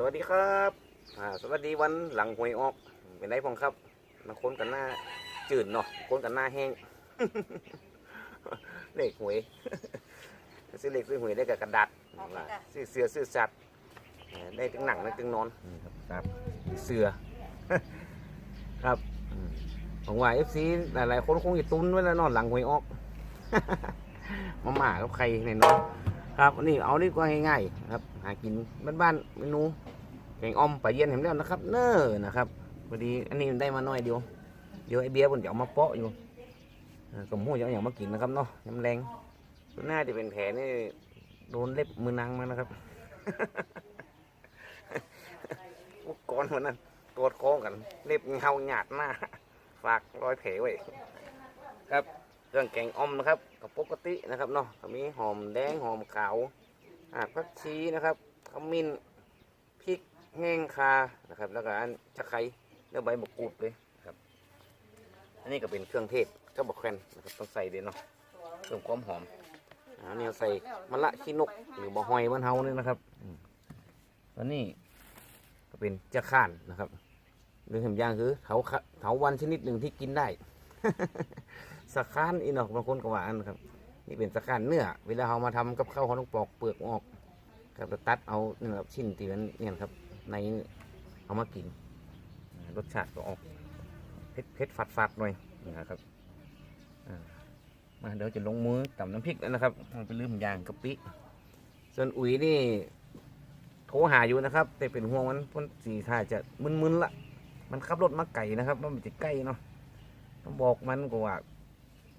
สวัสดีครับอ่าสวัสดีวันหลังหวยออก เป็นไรพองครับมาค้นกันหน้าจืดเนาะค้นกันหน้าแห้ง เลขหวย ซื้อเลขซื้อหวยได้กับกระดาษว่าซื้อเสือซื้อสัตว์เอ่อได้ถึงหนังได้ถึงนอนนี่ครับครับ เสือ ครับอืมผมว่าเอฟซีหลายๆคนคงจะตุ้นไว้แล้วเนอนหลังหวยออก มาหมากับใครในน้องครับอันนี้เอาดีกว่าง่ายๆนะครับหากินบ้านๆเมนูแกงอ่อมปลาเย็นเห็นแล้วนะครับ เน้อนะครับพอดีอันนี้ได้มาหน้อยเดียวเดี๋ยวไอเบียร์มันจะเอามาเปาะอยู่กับหมูจะเอาอย่างมากินนะครับเนาะยำแรงส่วหน้าจะเป็นแผลนี่โดนเล็บมือนางมานะครับอุกรวันนั้นกอดคอกัน เล็บเงาหยาดหน้า ฝากรอยแผลไว้ครับเครื่องแกงอ่อมนะครับกับปกตินะครับเนาะมีหอมแดงหอมขาว หากผักชีนะครับขมิ้นพริกแห้งคานะครับ แล้วก็อันตะไคร้แล้วใบมะกรูดเลยนะครับ อันนี้ก็เป็นเครื่องเทศก็บอกแควนนะครับต้องใส่ด้วยเนาะเพิ่มความหอมอันนี้ใส่มะละขี้นกหรือบะหอยบ้านเฮานี่นะครับอืมแล้วนี่ก็เป็นจะข้านนะครับเรื่องสำย่างคือเถาเถาวันชนิดหนึ่งที่กินได้สะค้านอีนอกบางคนก็ว่าอันครับ นี่เป็นสะค้านเนื้อ เวลาเรามาทำกับข้าวเขาต้องปอกเปลือกออกครับแล้วตัดเอาเนี่ยครับชิ้นที่มันเนี่ยครับ ในเอามากิน รสชาติก็ออกเผ็ดเผ็ดฝาดฝาดหน่อยนะครับมาเดี๋ยวจะลงมือตำน้ำพริกแล้วนะครับมันเป็นลืมยางกะปิส่วนอุ๋ยนี่โทรหาอยู่นะครับ แต่เป็นห่วงมันพ้นสีท่าจะมึนๆละมันขับรถมาไก่นะครับมันจะใกล้เนาะต้องบอกมันก็ว่า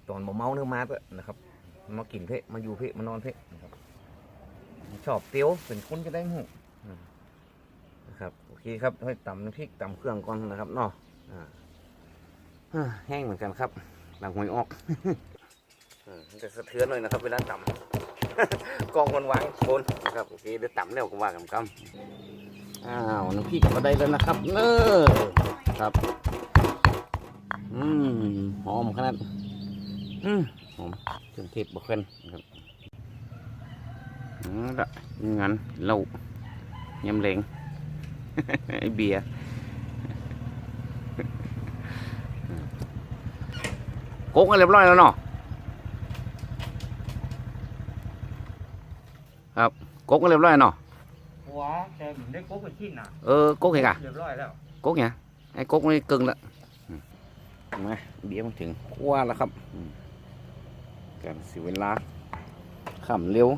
ตอนบ่เมาเนื้อมาเถอะนะครับ มากินเพะมาอยู่เพะมานอนเพะนะครับชอบเตี้ยวเป็นคนจะได้หูนะครับโอเคครับให้ตำน้ำพริกตำเครื่องก่อนนะครับเนาะแห้งเหมือนกันครับ หลังหวยออกอจะสะเทือนหน่อยนะครับเวลาตำกองมันวางบนนะครับโอเคเดี๋ยวตำแล้วก็ว่ากันกำอ้าวน้ำพริกก็ได้แล้วนะครับเนอครับ อืมหอมขนาด อืมหอมเครื่องเทศบกเคนนะครับอืมละงั้นเหล้ายำเหลงไอเบียร์โกกกันเรียบร้อยแล้วเนาะครับโกกกันเรียบร้อยเนาะหัวแต่ผมได้โก๊กเป็นชิ้นน่ะเออโกกเหรอเรียบร้อยแล้วโกกเนี่ยไอ้โกกนี่กึ่งละอืมมาเบียร์มาถึงขั้วแล้วครับอืม การเสียเวลาขำเร็ว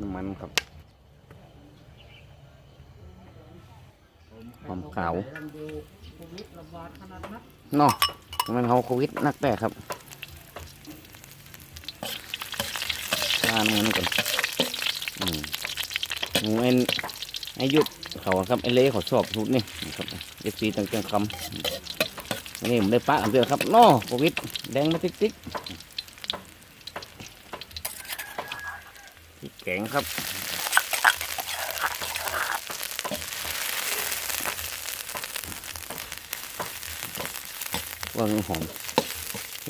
น้ำมันครับความขาวโควิดระบาเนาะมันเขาโควิดนักแต่ครับทานมันก่อนอืมหมูเอ็นไอยุดเขาครับไอเล่เขาชอบทุกนี่ครับเอฟซีต่างๆคำ อันนี้ผมได้ปะอันเดียวครับนาะโควิดแดงมาติ๊กติ๊กพริกแกงครับว่างหอม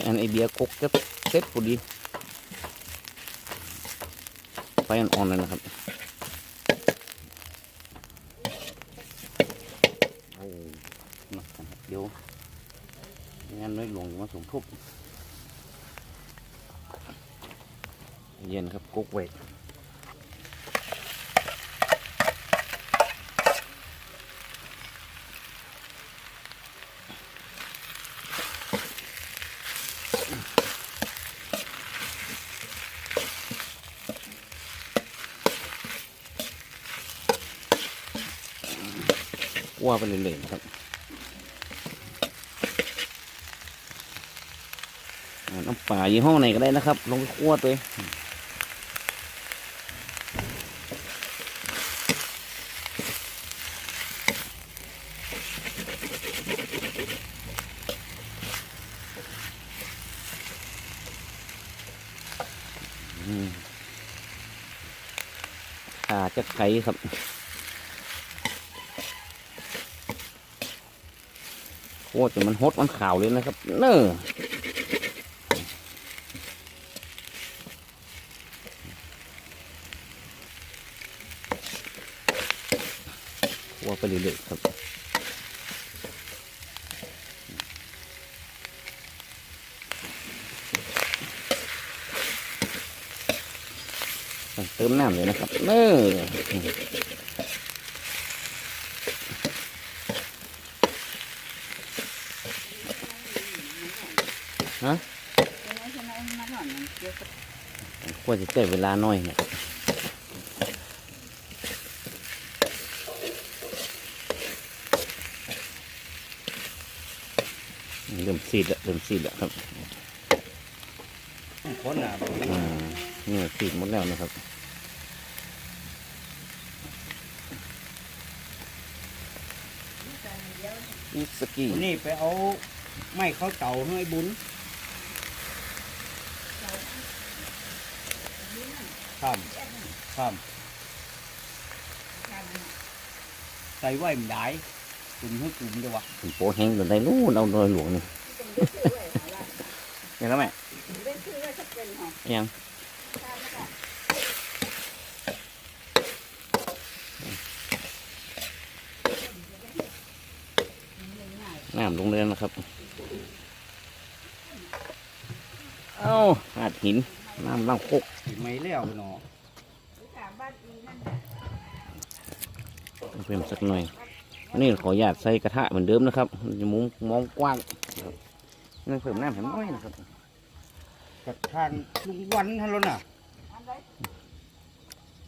อันไอเบียร์คกจะเซ็ตพอดีไฟอ่อนๆเลยนะครับโอ้มาครับเดี๋ยวงั้นน้อยลงมาสม ทบเย็นครับกุ๊กเวทว่าไปเรื่อยๆนะครับอ่าน้ำ ปลายี่ห้อไหนก็ได้นะครับ ลงไปคั่วตัวเองอืมขาจะไข่ครับโคตรแต่มันฮดมันขาวเลยนะครับ เน้อ ไปเรื่อยๆครับเติมน้ำเลยนะครับเนอฮะควรจะใช้เวลาน้อยเนี่ย เริ่มซีดแล้วเริ่มซีดแล้วครับคนอะอ่านี่ซีดหมดแล้วนะครับอิสกีนี่ไปเอาไม้เขาเต่าให้บุญข้ามข้ามใส่ไว้มันได้กลุ่มให้กลุ่มเดียววะผมโปแห้งจนได้รู้เอาโดยหลวงนี่ เห็นแล้วไหมยังน้ำลงเลยนะครับ เอ้าหาดหิน น้ำล่างโคกไม่เลี้ยวเนาะเพิ่มสักหน่อย อันนี้ขออนุญาตใส่กระทะเหมือนเดิมนะครับมันจะมุมมองกว้าง ครับนี่เพิ่มน้ำให้น้อยนะครับกับทานลุงวันท่านแล้วน่ะ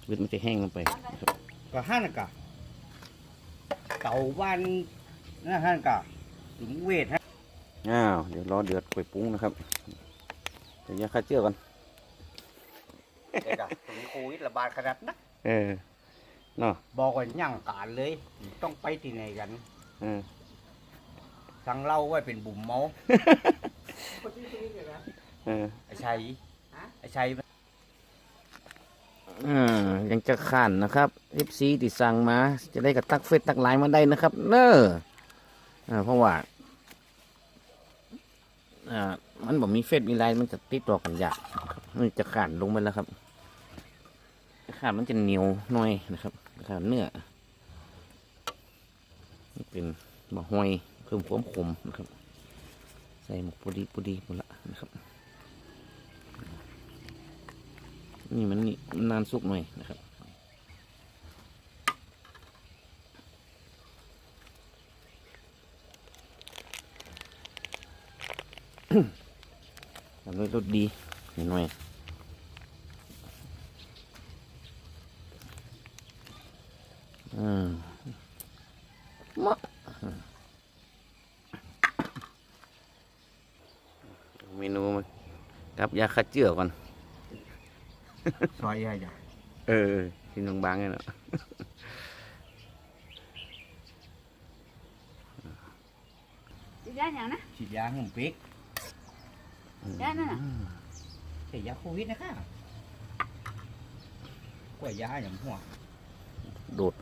วิตมันจะแห้งลงไปนะครับก็ห้านกะเต่าบ้านนะห้านกะถึงเวทฮะอ้าวเดี๋ยวรอเดือดกล้วยปรุงนะครับเดี๋ยวยาฆ่าเชื้อก่อนเด็กอะถึงโควิดระบาดขนาดนักเออเนาะบอกว่าย่างการเลย ต้องไปที่ไหนกัน เออ สั่งเหล่าไว้เป็นบุ่มเมาเออไอ้ชัยไอ้ชัยอ่ายังจะขันนะครับเอฟซีที่สั่งมา จะได้กับตักเฟซตักไลน์มาได้นะครับ เนอะอ่าเพราะว่าอ่ามันบอกมีเฟซมีไลน์มันจะติดต่อกันยากนะครับมันจะขันลงไปแล้วครับขันมันจะเหนียวหน่อยนะครับขันเนื้อนี่เป็นบะฮอย เพิ่มความขมนะครับ ใส่หมกปุดีปุดีหมดละนะครับ นี่มันนี่มันนานสุกหน่อยนะครับทำด้วยรสดีหน่อยอืมมะเมนูมากับ ยาคัดเจือก่อนซอยอะไรจ้ะเออชิ้นบางๆเนี่ยเนาะ Đi ra nhà nó, ฉีดยาให้ผมปิ๊ก ra nó nè. แต่ยาโควิดนะคะกล้วยยาอย่างหัวโดด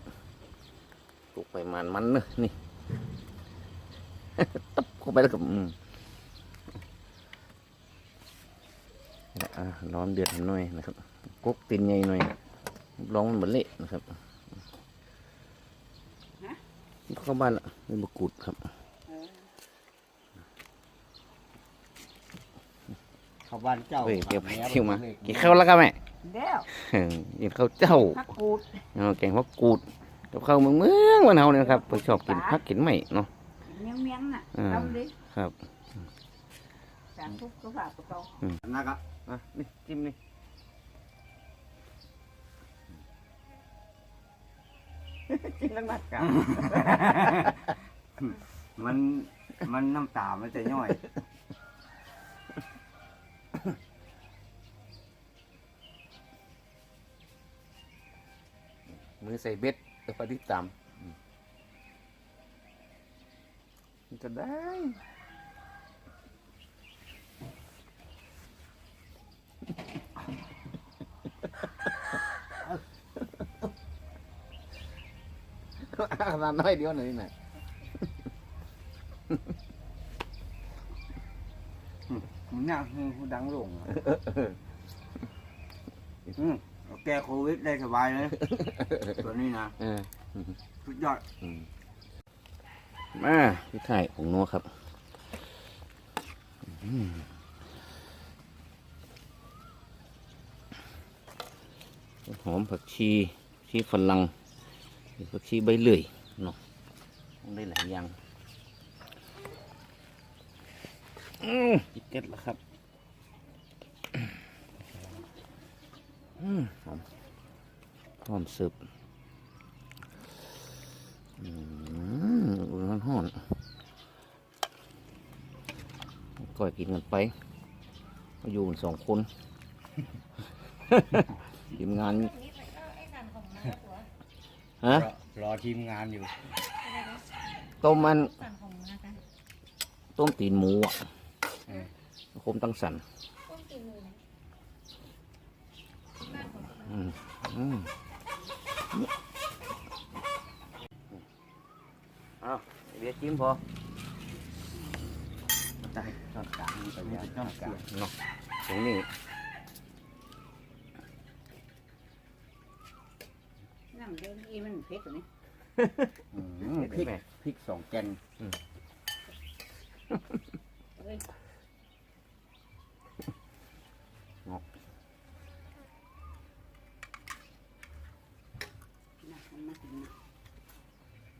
ตกไปมันมันเนอะนี่ตับเข้าไปแล้วกับ อืมอะร้อนเดือดหน่อยนะครับกุ๊กตีนใหญ่หน่อยร้องมันเหมือนเละนะครับเข้าบ้านละมีบกุดครับเข้าบ้านเจ้าเฮ้ยเดี๋ยวไปหแเที่ยวมาเลขกินข้าวแล้วกันไหม Đéo, กินข้าวเจ้า hắc cụt, เอาแกงพักกูดกับข้าวเมืองเมืองวันเฮาเนี่ยนะครับไปชอบกินพักกินไม่เนาะ miếng miếng nè, Ừ. đông đi. ครับ Sản phúc có vào của tôi. นะครับอะนี่จิ้มนี่ Chị lăng mặt cả. มันมันน้ำตามันจะย่อยมือใส่เบ็ดเออปฏิตามอืมมันจะได้ นาดน้อยเดียวหน่อยนี่นะมันน่าหูดังโลงอะอืมเอาแก้โควิดได้สบายเลยตัวนี้นะเออสุดยอดอืมมาพี่ไข่ของนัวครับอืมหอมผักชีชีฝรั่งหรือผักชีใบเลื่อยเนาะต้อง ได้หลายอย่างอืมจิกเก็ตแล้วครับอืมหอมหอมสึบอืมอุ่นมันห่อนก่อยกินกันไปมาอยู่กันสองคนทีมงาน ฮะ รอรอทีมงานอยู่ ต้มมัน สั่งของนะคะต้มตีนหมูอะเออคมตั้งสันต้มตีนหมูนะอืมอืมเอาเดี๋ยวจิ้มพอได้ยอดกลางไปยอดกลางเนาะตรงนี้ น้ำเดินอีมันเผ็ดกว่านี้อืม พริกพริกสองแกนเอ้ยน่ะมันมาถึงน่ะ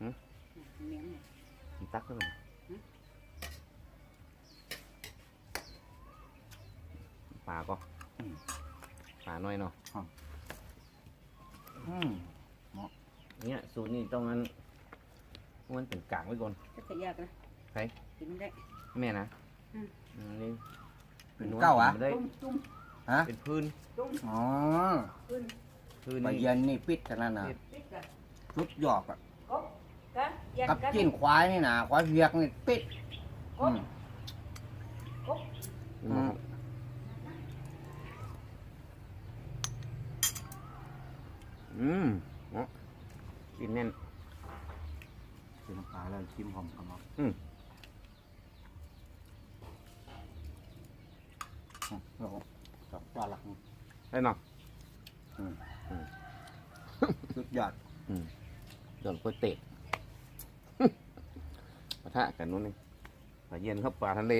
น่ะเมียงน่ะตักขึ้นมาปลาก็ปลาน้อยเนาะอืม เนี่ยสูตรนี้ต้องงั้นมันเป็นกลางไว้ก่อน จะขยากนะใคร กินไม่ได้ แม่นะอืม อืมนี่เป็นเก้าอะไม่ได้ตุ้มตุ้มฮะ เป็นพื้นตุ้มอ๋อขึ้นพื้นใบนี่เย็นนี่ปิดกันนั่นนะปิดกันสุดยอดอะกบกันยันกับกันกินควายนี่นะควายเพียกนี่ปิดกอืบมกบนี่มาครับอืมเนาะ กินแน่น เป็นน้ำปลาแล้วชิมหอมกันเนาะอืม อืมแล้วก็จับปลาหลักได้เนาะสุดยอดโดนก๋วยเตี๋ยว ปะทะกันนู้นนี่ปลาเย็นครับปลาทะเล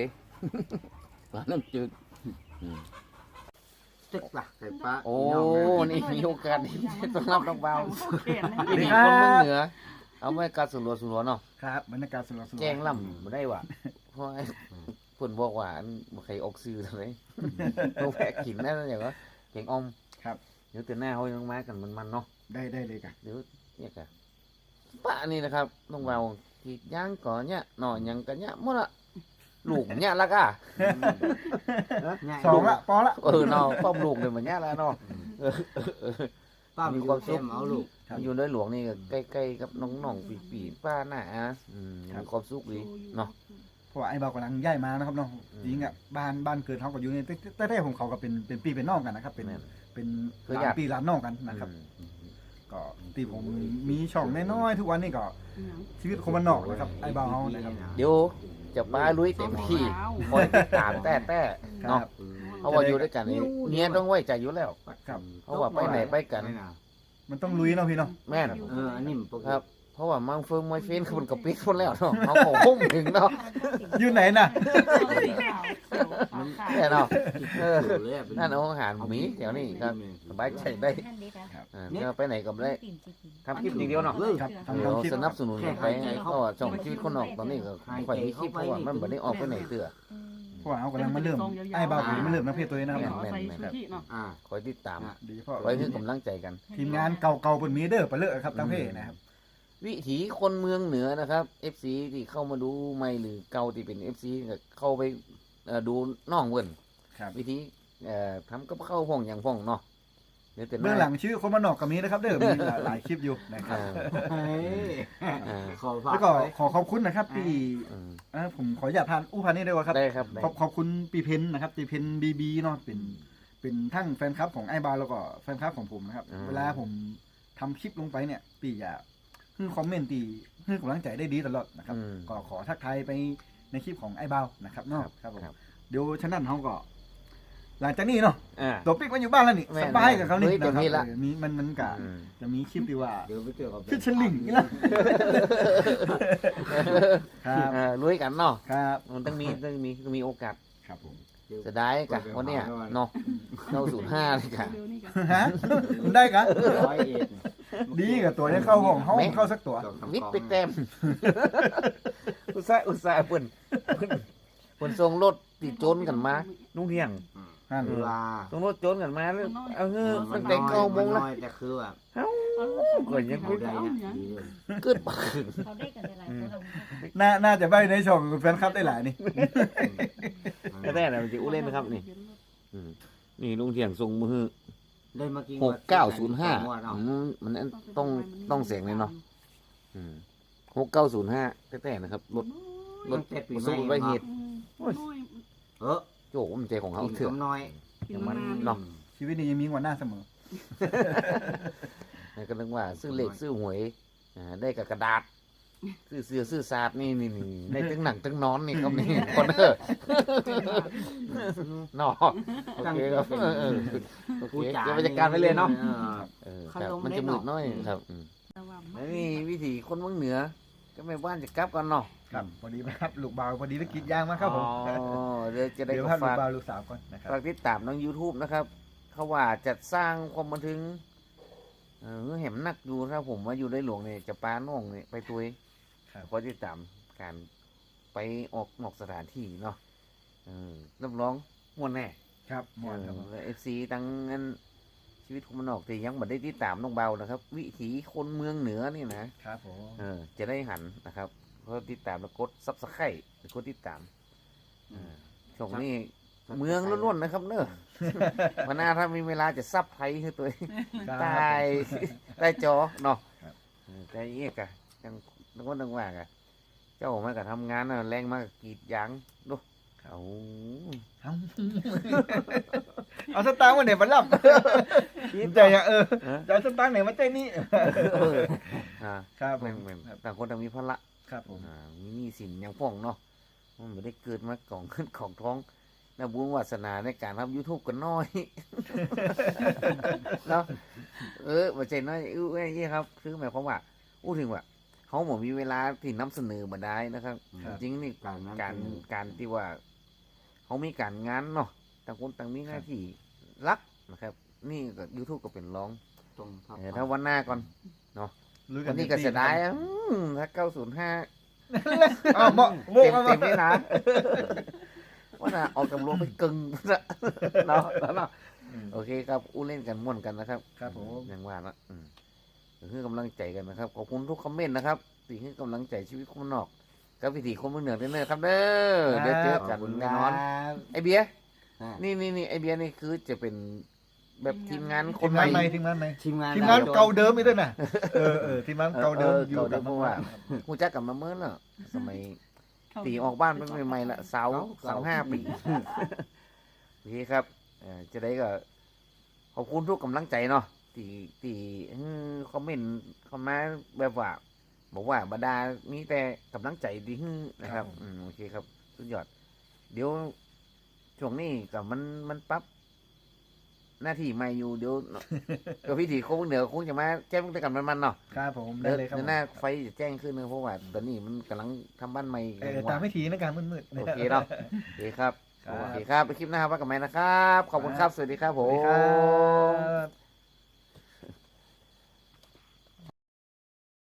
ปลาน้ำจืดอืม จึกล่ะไข่ปลาโอ้พี่นี่มีโอกาสดีต้อนรับน้องเบาเปลี่ยนนะวิธีคนเมืองเหนือ เอาไว้การสุรวสุรวเนาะครับบรรยากาศสนุกสนุกแกงล่ำบ่ได้ว่ะเพราะไอ้เพิ่นบอกว่าอันบ่ใครออกซื้อเท่าไหร่บ่แพกกินนั่นอย่างว่าแกงอ่อมครับเดี๋ยวเตือนหน้าเฮายังมากันมันๆเนาะได้ได้เลยกันเดี๋ยวเนี่ยกะป้านี่นะครับน้องเบาที่ย่างก่อนเนี่ยหน่อยยังกันเนี่ยหมดละ ลูกเนี่ยละก่ะสองละปอละเออเนาะป้อมลูกเลยมันเนี่ยละเนาะเออเออเออ ป้ามีความสุข เอาลูกอยู่ในหลวงนี่ก็ใกล้ๆกับน้องๆปีๆป้าหน้าอะอืมมีความสุขดีเนาะ เพราะว่าไอ้เบากำลังย้ายมานะครับเนาะอืม จริงอะบ้านบ้านเกิดเขาก็อยู่ในแต่แต่แต่ผมเขาก็เป็นเป็นปีเป็นน้องกันนะครับ เป็นแม่น เป็นคือหญาลานติปีหลานน้องกันนะครับ อืม ก็ตีผมมีช่องน้อยๆทุกวันนี้ก็ชีวิตคนบ้านนอกนะครับไอ้เบาเขานะครับ เดี๋ยว จะป้าลุยเต็มที่คอยติดตามแต่แต่ครัเนาะบเพราะว่าอยู่ด้วยกันนี่เมียต้องไว้ใจอยู่แล้วครับ เพราะว่าไปไหนไปกัน มันต้องลุยเนาะพี่เนาะแม่นเอออันนี้มันปกครับ เพราะว่ามังเฟิงไม่เฟ้นคือมันกระปิดหมดแล้วเนาะเขาของพุ่งถึงเนาะอยู่ไหนน่ะแน่เนาะเออติเลยอะเป็นั่นเอาอาหารหมีแถวนี้ครับสบายใจได้ท่านดีค่ะอ่าเดี๋ยวไปไหนก็ไม่ได้ติ่มจิกินทำคลิปอย่างเดียวเนาะครับทำเดี๋ยวทำคลิปสนับสนุนกันไปไงเพราะว่าช่องชีวิตคนนอกตอนนี้ก็ไม่ค่อยมีคลิปเพราะว่ามันไม่ได้ออกไปไหนเตือเพราะว่าเขากำลังมาเริ่มไอ้เบาผมมาเริ่มนักเพจตัวนี้นะครับแม่นแม่นแม่นครับอ่าคอยติดตามดีเพราะคอยให้กำลังใจกัน ทีมงานเก่าๆเป็นมีเดอร์ไปเลยครับตั้งเพจนะครับ วิถีคนเมืองเหนือนะครับ FC ที่เข้ามาดูใหม่หรือเก่าที่เป็น FC ก็เข้าไปเอ่อดูน้องเวินครับวิธีเอ่อทำกับข้าวพ่องอย่างพ่องเนาะเดี๋ยวแต่เบื้องหลังชื่อคนบ้านนอกก็มีนะครับ เด้อมีหลายหลายคลิปอยู่นะครับอ่าเฮ้ยอ่าขอฝากแล้วก็ไว้ ขอขอบคุณนะครับพี่อืมเอ่อผมขออนุญาตทานอู้พันนี่ด้วยครับ ได้ครับได้ ขอบขอบคุณปีเพนนะครับปีเพนบีบีเนาะเป็นเป็นทั้งแฟนคลับของไอ้บาร์แล้วก็แฟนคลับของผมนะครับ อืม เวลาผมทำคลิปลงไปเนี่ยปีอย่า คือคอมเมนต์ตีคือกำลังใจได้ดีตลอดนะครับ อืมก็ขอทักทายไปในคลิปของไอ้บาวนะครับเนาะครับครับผมครับ เดี๋ยวฉะนั้นเขาก็ หลังจากนี้เนาะอ่า ตัวปิ๊กมันอยู่บ้านแล้วนี่แม่นสบายกับเขานี่เฮ้ยนะเดี๋ยวคนี้รับละ เออมีมันมันกะอืมจะมีคลิปดีว่าเดี๋ยวไปเจอกับขึ้นชลิงนี่ละครับเออลุยกันเนาะครับ มันต้องมีต้องมีต้องมีโอกาสครับผมจะได้กะวันเนี้ยเนาะเข้าศูนย์ห้าเลยกะฮะมันได้กะ ร้อยเอ็ด ดีกับตัวนี้เข้าห้องห้องแม่เข้าสักตัววิทย์ไปเต็มอุตส่าห์อุตส่าห์เปิ่นเพิ่นเปิ่นส่งรถติดโจนกันมานุ่งเที่ยงนั่นเวลาส่งรถโจนกันมาแล้วเอาเงือมัตั้นงน้แต่อยเก้าโมงมันแล้วน้อยแต่คือแบบก็ยังเขาไม่ได้นะดีเลยเกิดปากเขาได้กันหลายคนเราน่าน่าจะใบในช่องแฟนคลับได้หลายนี่แท้ๆนะมันจะอู้เล่นนะครับนี่อืมนี่ลุงเที่ยงส่งมือ ได้มากี่หกเก้าศูนย์ห้างวดเนาะมันต้องต้องเสียงเลยเนาะหกเก้าศูนย์ห้าแท้ๆนะครับรถรถตั้งแต่ปีประสบอุบัติเหตุเออโจ้มันใจของเขากินเถื่อนกำน้อยอย่างมันเนาะชีวิตนี้ยังมีงวันหน้าเสมอนี่ก็นึกว่า ซื้อเหล็กซื้อหวยอ่าได้กับกระดาษ ซื้อเสื้อซื้อสาดนี่นี่นี่ได้ตั้งหนังตั้งนอนนี่ครับนี่คนเออเนาะโอเคครับเออเออโอเคเดี๋ยวบรรยากาศไปเลยเนาะออเออครับมันจะมืดหน้อยครับอืมแล้วนี่วิถีคนเมืองเหนือ ก็ไม่บ้านจะกลับกันเนาะครับพอดีไปครับลูกบ่าวพอดีได้กรีดยางมาครับผมอ๋อเดี๋ยวจะได้เดี๋ยวก็ภาพลูฝากกบ่าวลูกสาวก่อนนะครับฝากติดตามน้อง YouTube นะครับ เขาว่าจัดสร้างความบันเทิงเออเห็นนักอยู่ถ้าผมว่าอยู่ได้หลวงเนี่ยจะปาน้องเนี่ยไปตัว ยครับขอติดตามการไปออกนอกสถานที่เนาะเออรับรองม่วนแน่ครับหมอนครับผมเอฟซีตั้งนั้นชีวิตคนมันออกแต่ยังไม่ได้ติดตามน้องเบานะครับ วิถีคนเมืองเหนือนี่นะครับผมเออ จะได้หันนะครับก็ติดตามแล้วกดซับสไครต์หรือกดติดตามเออช่วงนี้เมืองล้วนๆนะครับ เนอะวันหน้าถ้ามีเวลาจะซับไทยให้ตัวเองครับ ใต้ใต้จอเนาะครับ เออแต่เอกอะยัง นึกว่านึกว่าอะเจ้ามากับทำงานน่ะแรงมากกรีดยางดูเอาเอาเอาสตางค์มาไหนมาลับใจอะเออเออจะเอาสตางค์ไหนมาเต้นนี่เอออ่าครับผแม่มนแม่นต่างคนต่างมีภาระครับผมอ่ามีหนี้สินอย่างพ่องเนาะมันไม่ได้เกิดมาของขึ้นของท้องนะบุญวาสนาในการทำยูทูบกันน้อยเนาะเออว่าใจน้อยอื้อเอ้ยนี่ครับ คือหมายความว่าอู้ถึงว่า เขาหมมีเวลาที่นำเสนอมาได้นะครับจริงๆนี่การนั้นการการที่ว่า เขามีการงานเนาะต่างคนต่างมีหน้าที่รักนะครับ นี่ก็ยูทูบก็เป็นร้องตรงครับเออถ้าวันหน้าก่อนรู้วันนี้ก็เสียดายอะอืมถ้าเก้าศูนย์ห้าเอาเหมาะโมเต็กมมาเต็มเลยนะว่าน่ะออกกำลังไปกึ่งเนาะแล้วเนาะโอเคครับอู้เล่นกันม่วนกันนะครับ ครับผม อย่างว่านะอืม คือกำลังใจกันนะครับขอบคุณทุกคอมเมนต์นะครับสิ่งที่กำลังใจชีวิตคนนอกกับวิถีคนเมืองเหนือเด้อครับเด้อเดี๋ยวเจอกันแน่นอนไอเบียร์อ่านี่นี่นี่ไอเบียร์นี่คือจะเป็นแบบทีมงานคทีนมใหงานม่ใหม่ทีมงานใหม่ทีมงานทีมงานเก่าเดิมอีกด้วยนะเออเออทีมงานเก่าเดิมเอออยู่เก่าเดิกับมเพราะว่ากูจักกันมาเมื่อเนอะสมัยตีออกบ้านเป็นใหม่ๆละสาวสาวห้าปีโอเคครับเอ่อจะได้ก็ขอบคุณทุกกำลังใจเนาะ ตีตีคอมเมนต์เข้ามาแบบว่า บอกว่าบรรดามีแต่กำลังใจดีนะครับอืมโอเคครับ สุดยอด เดี๋ยวช่วงนี้กับมันมันปรับหน้าที่ใหม่อยู่เดี๋ยวเดี๋ยวพี่ถีคงเหนือคงจะมาแจ้งแต่กันมันๆเนาะครับผมได้เดี๋ยวเลยครับเดี๋ยวหน้าไฟจะแจ้งขึ้นนะเพราะว่าตอนนี้มันกำลังทำบ้านใหม่เอออยู่ตามไม่ทีนะการมืดๆโอเคเนาะโอเคครับครับโอเคครับไปคลิปหน้าครับว่ากันไหมนะครับ ขอบคุณครับ สวัสดีครับผสวัสดีครัมบ